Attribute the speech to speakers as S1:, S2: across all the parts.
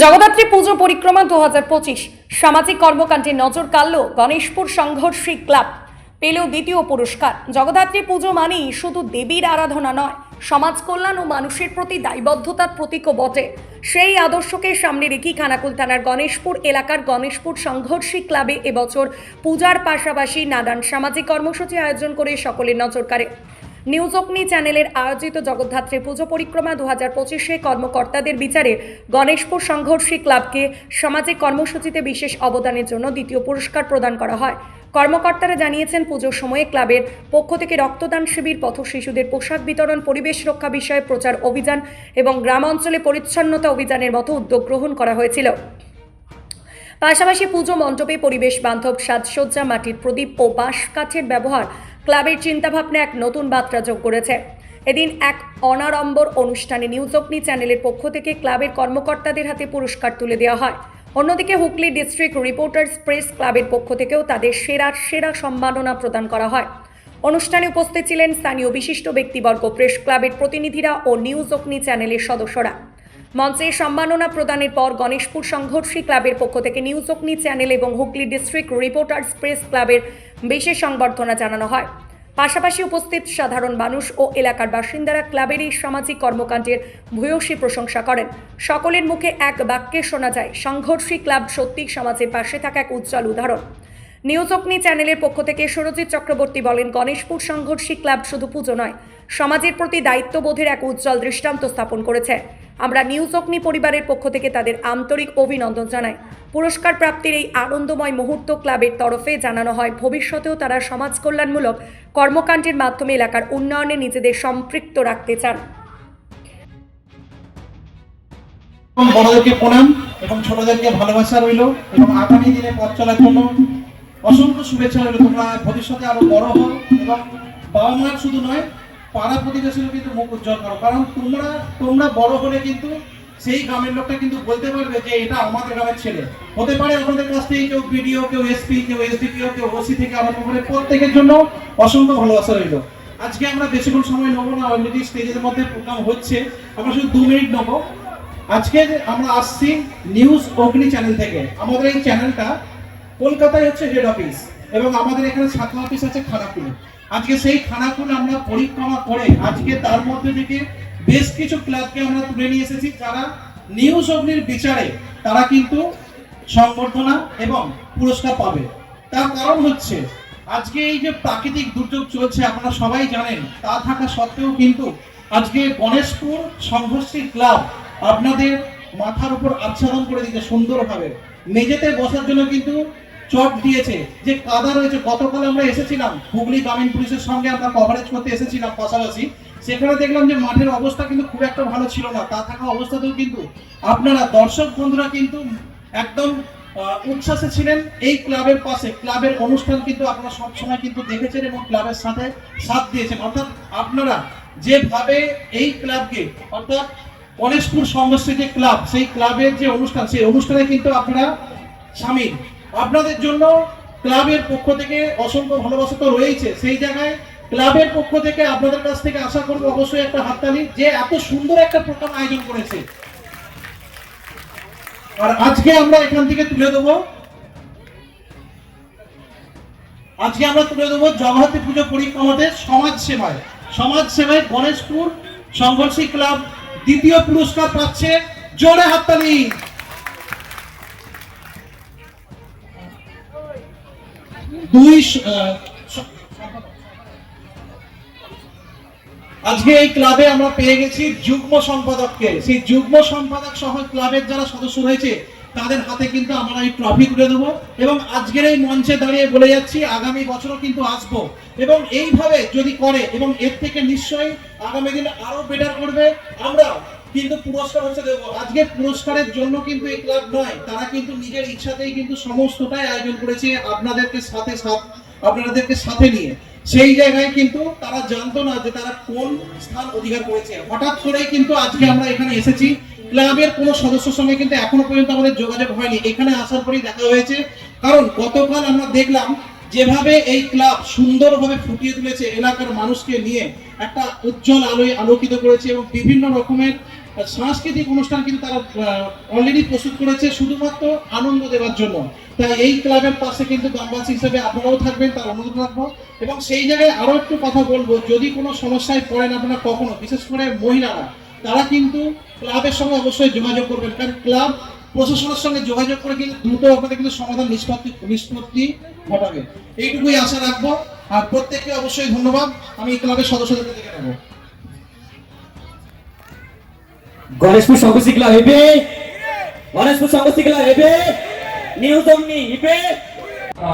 S1: জগদ্ধাত্রী পুজো পরিক্রমা দু হাজার পঁচিশ। সামাজিক কর্মকাণ্ডে নজর কাড়ল গণেশপুর সংঘর্ষী ক্লাব। পেলেও দ্বিতীয় পুরস্কার। জগদ্ধাত্রী পুজো মানেই শুধু দেবীর আরাধনা নয়, সমাজ কল্যাণ ও মানুষের প্রতি দায়বদ্ধতার প্রতীকও বটে। সেই আদর্শকে সামনে রেখেই খানাকুল থানার গণেশপুর এলাকার গণেশপুর সংঘর্ষী ক্লাবে এবছর পূজার পাশাপাশি নানান সামাজিক কর্মসূচি আয়োজন করে সকলের নজর কাড়ে। নিউজ অগ্নি চ্যানেলের আয়োজিত জগদ্ধাত্রী পুজো পরিক্রমা দু হাজার পঁচিশে কর্মকর্তাদের বিচারে গণেশপুর সংঘর্ষী ক্লাবকে সামাজিক কর্মসূচিতে বিশেষ অবদানের জন্য দ্বিতীয় পুরস্কার প্রদান করা হয়। কর্মকর্তারা জানিয়েছেন, পুজোর সময়ে ক্লাবের পক্ষ থেকে রক্তদান শিবির, পথ শিশুদের পোশাক বিতরণ, পরিবেশ রক্ষা বিষয়ে প্রচার অভিযান এবং গ্রাম অঞ্চলে পরিচ্ছন্নতা অভিযানের মতো উদ্যোগ গ্রহণ করা হয়েছিল। পাশাপাশি পুজো মণ্ডপে পরিবেশ বান্ধব সাজসজ্জা, মাটির প্রদীপ ও বাঁশ কাঠের ব্যবহার ক্লাবের চিন্তাভাবনা এক নতুন বার্তা যোগ করেছে। এদিন এক অনাড়ম্বর অনুষ্ঠানে নিউজ অগ্নি চ্যানেলের পক্ষ থেকে ক্লাবের কর্মকর্তাদের হাতে পুরস্কার তুলে দেওয়া হয়। অন্যদিকে হুগলি ডিস্ট্রিক্ট রিপোর্টার্স প্রেস ক্লাবের পক্ষ থেকেও তাদের সেরা সেরা সম্মাননা প্রদান করা হয়। অনুষ্ঠানে উপস্থিত ছিলেন স্থানীয় বিশিষ্ট ব্যক্তিবর্গ, প্রেস ক্লাবের প্রতিনিধিরা ও নিউজ অগ্নি চ্যানেলের সদস্যরা। মঞ্চে সম্মাননা প্রদানের পর গণেশপুর সংঘর্ষী ক্লাবের পক্ষ থেকে নিউজ অগ্নি চ্যানেল এবং হুগলি ডিস্ট্রিক্ট রিপোর্টার্স প্রেস ক্লাবের বিশেষ সংবর্ধনা জানানো হয়। পাশাপাশি উপস্থিত সাধারণ মানুষ ও এলাকার বাসিন্দারা ক্লাবের এই সামাজিক কর্মকাণ্ডের ভূয়সী প্রশংসা করেন। সকলের মুখে এক বাক্যে শোনা যায়, সংঘর্ষী ক্লাব সত্যি সমাজের পাশে থাকা এক উজ্জ্বল উদাহরণ। নিউজ অগ্নি চ্যানেলের পক্ষ থেকে সুরজিৎ চক্রবর্তী বলেন, গণেশপুর সংঘর্ষী ক্লাব শুধু পুজো নয়, সমাজের প্রতি দায়িত্ববোধের এক উজ্জ্বল দৃষ্টান্ত স্থাপন করেছে। আমরা নিউজ অগ্নি পরিবারের পক্ষ থেকে তাদের আন্তরিক অভিনন্দন জানাই। পুরস্কার প্রাপ্তির এই আনন্দময় মুহূর্ত ক্লাবের তরফে জানানো হয়। ভবিষ্যতেও তারা সমাজ কল্যাণমূলক কর্মকাণ্ডের মাধ্যমে এলাকার উন্নয়নে নিজেদের সম্পৃক্ত রাখতে চান।
S2: এবং ছোটদেরকে ভালোবাসা রইল এবং আগামী দিনে পথ চলার জন্য অসংখ্য শুভেচ্ছা রইল। তোমরা ভবিষ্যতে আরও বড় হও এবং বাবা মার শুধু নয় পাড়া প্রতিবেশীরও কিন্তু মুখ উজ্জ্বল করো। কারণ তোমরা তোমরা বড় হলে কিন্তু সেই গ্রামের লোকটা কিন্তু বলতে পারবে যে এটা আমাদের গ্রামের ছেলে। হতে পারে আমাদের কাছ থেকে কেউ বিডিও, কেউ এসপি, কেউ এসডিপিও, কেউ ওসি থেকে আরম্ভ করে প্রত্যেকের জন্য অসংখ্য ভালোবাসা রইল। আজকে আমরা বেশিক্ষণ সময় নেব না অলরেডি স্টেজের মধ্যে প্রোগ্রাম হচ্ছে। আমরা শুধু দু মিনিট নেব। আজকে আমরা আসছি নিউজ অগ্নি চ্যানেল থেকে। আমাদের এই চ্যানেলটা কলকাতায় হচ্ছে হেড অফিস এবং আমাদের এখানে শাখা অফিস আছে খানাকুলে। আজকে সেই খানাকুল আমরা পরিক্রমা করে আজকে তার মধ্যে থেকে বেশ কিছু ক্লাবকে আমরা তুলে নিয়ে এসেছি, যারা নিউজ অগ্নির বিচারে তারা কিন্তু সংবর্ধনা এবং পুরস্কার পাবে। তার কারণ হচ্ছে, আজকে এই যে প্রাকৃতিক দুর্যোগ চলছে, আপনারা সবাই জানেন, তা থাকা সত্ত্বেও কিন্তু আজকে গণেশপুর সংঘর্ষী ক্লাব আপনাদের মাথার উপর আচ্ছাদন করে দিতে সুন্দরভাবে। মেঝেতে বসার জন্য কিন্তু চট দিয়েছে। যে কাদা রয়েছে, গতকাল আমরা এসেছিলাম, হুগলি গ্রামীণ পুলিশের সঙ্গে আমরা কভারেজ করতে এসেছিলাম পাশাপাশি। সেখানে দেখলাম যে মাঠের অবস্থা কিন্তু খুব একটা ভালো ছিল না, তা থাকা অবস্থাতেও কিন্তু আপনারা দর্শক বন্ধুরা কিন্তু একদম উচ্ছ্বাসে ছিলেন এই ক্লাবের পাশে। ক্লাবের অনুষ্ঠান কিন্তু আপনারা সবসময় কিন্তু দেখেছেন এবং ক্লাবের সাথে সাথ দিয়েছেন। অর্থাৎ আপনারা যেভাবে এই ক্লাবকে, অর্থাৎ গণেশপুর সংঘর্ষে যে ক্লাব, সেই ক্লাবের যে অনুষ্ঠান, সেই অনুষ্ঠানে কিন্তু আপনারা সামিল। আপনাদের জন্য ক্লাবের পক্ষ থেকে অসংখ্য ভালোবাসা তো রয়েছে সেই জায়গায় ক্লাবের পক্ষ থেকে আপনাদের কাছ থেকে আশা করব অবশ্যই একটা হাততালি যে এত সুন্দর একটা প্রোগ্রাম আয়োজন করেছে। আর আজকে আমরা এখান থেকে তুলে দেবো। আজকে আমরা তুলে দেবো জগহাতি পুজো পরিক্রমাতে সমাজ সেবায়। সমাজ সেবায় গণেশপুর সংঘর্ষী ক্লাব দ্বিতীয় পুরস্কার পাচ্ছে। জোরে হাততালি! আজকে এই ক্লাবে আমরা পেয়ে গেছি যুগ্ম সম্পাদককে। সেই যুগ্ম সম্পাদক সহ ক্লাবের যারা সদস্য রয়েছে, তাদের হাতে কিন্তু আমরা এই ট্রফি তুলে দেবো এবং আজকের এই মঞ্চে দাঁড়িয়ে বলে যাচ্ছি, আগামী বছরও কিন্তু আসব। এবং এইভাবে যদি করে, এবং এর থেকে নিশ্চয়ই আগামী দিনে আরও বেটার করবে। আমরা কিন্তু পুরস্কার হচ্ছে দেবো। আজকে পুরস্কারের জন্য কিন্তু এই ক্লাব নয়, তারা কিন্তু নিজের ইচ্ছাতেই কিন্তু সমস্তটাই আয়োজন করেছে আপনাদেরকে সাথে সাথ আপনাদেরকে সাথে নিয়ে। সেই জায়গায় কিন্তু তারা জানতো না যে তারা কোন স্থান অধিকার করেছে। হঠাৎ করেই কিন্তু আজকে আমরা এখানে এসেছি। ক্লাবের কোনো সদস্যের সঙ্গে কিন্তু এখনও পর্যন্ত আমাদের যোগাযোগ হয়নি। এখানে আসার পরেই দেখা হয়েছে। কারণ গতকাল আমরা দেখলাম যেভাবে এই ক্লাব সুন্দরভাবে ফুটিয়ে তুলেছে এলাকার মানুষকে নিয়ে, একটা উজ্জ্বল আলোয় আলোকিত করেছে এবং বিভিন্ন রকমের সাংস্কৃতিক অনুষ্ঠান কিন্তু তারা অলরেডি প্রস্তুত করেছে শুধুমাত্র আনন্দ দেওয়ার জন্য। তাই এই ক্লাবের পাশে কিন্তু গ্রামবাসী হিসেবে আপনারাও থাকবেন, তার অনুরোধ রাখব। এবং সেই জায়গায় আরও একটু কথা বলব, যদি কোনো সমস্যায় পড়েন আপনারা কখনো, বিশেষ করে মহিলারা, তারা কিন্তু ক্লাবের সঙ্গে অবশ্যই যোগাযোগ করবেন। কারণ ক্লাব প্রশাসনের সঙ্গে যোগাযোগ করে কিন্তু দ্রুত আপনাদের কিন্তু সমাধান নিষ্পত্তি নিষ্পত্তি ঘটাবে। এইটুকুই আশা রাখব। আর প্রত্যেককে অবশ্যই ধন্যবাদ। আমি ক্লাবের সদস্যদের দেখে নেব
S3: ক্লাব হেবে। গণেশপুর সংঘর্ষী ক্লাব হেবে। নিউজ অমনি হিপে।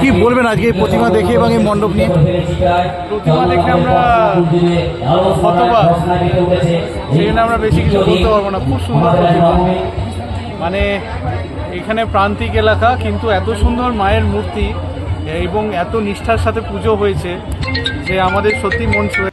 S4: কি বলবেন আজকে এই প্রতিমা দেখে এবং এই মণ্ডপ নিয়ে?
S5: প্রতিমা দেখে আমরা হতবাক। সেখানে আমরা বেশি কিছু বলতে পারব না। খুব সুন্দর প্রতিমা। মানে এখানে প্রান্তিক এলাকা কিন্তু এত সুন্দর মায়ের মূর্তি এবং এত নিষ্ঠার সাথে পুজো হয়েছে যে আমাদের সত্যি মন ছুঁয়ে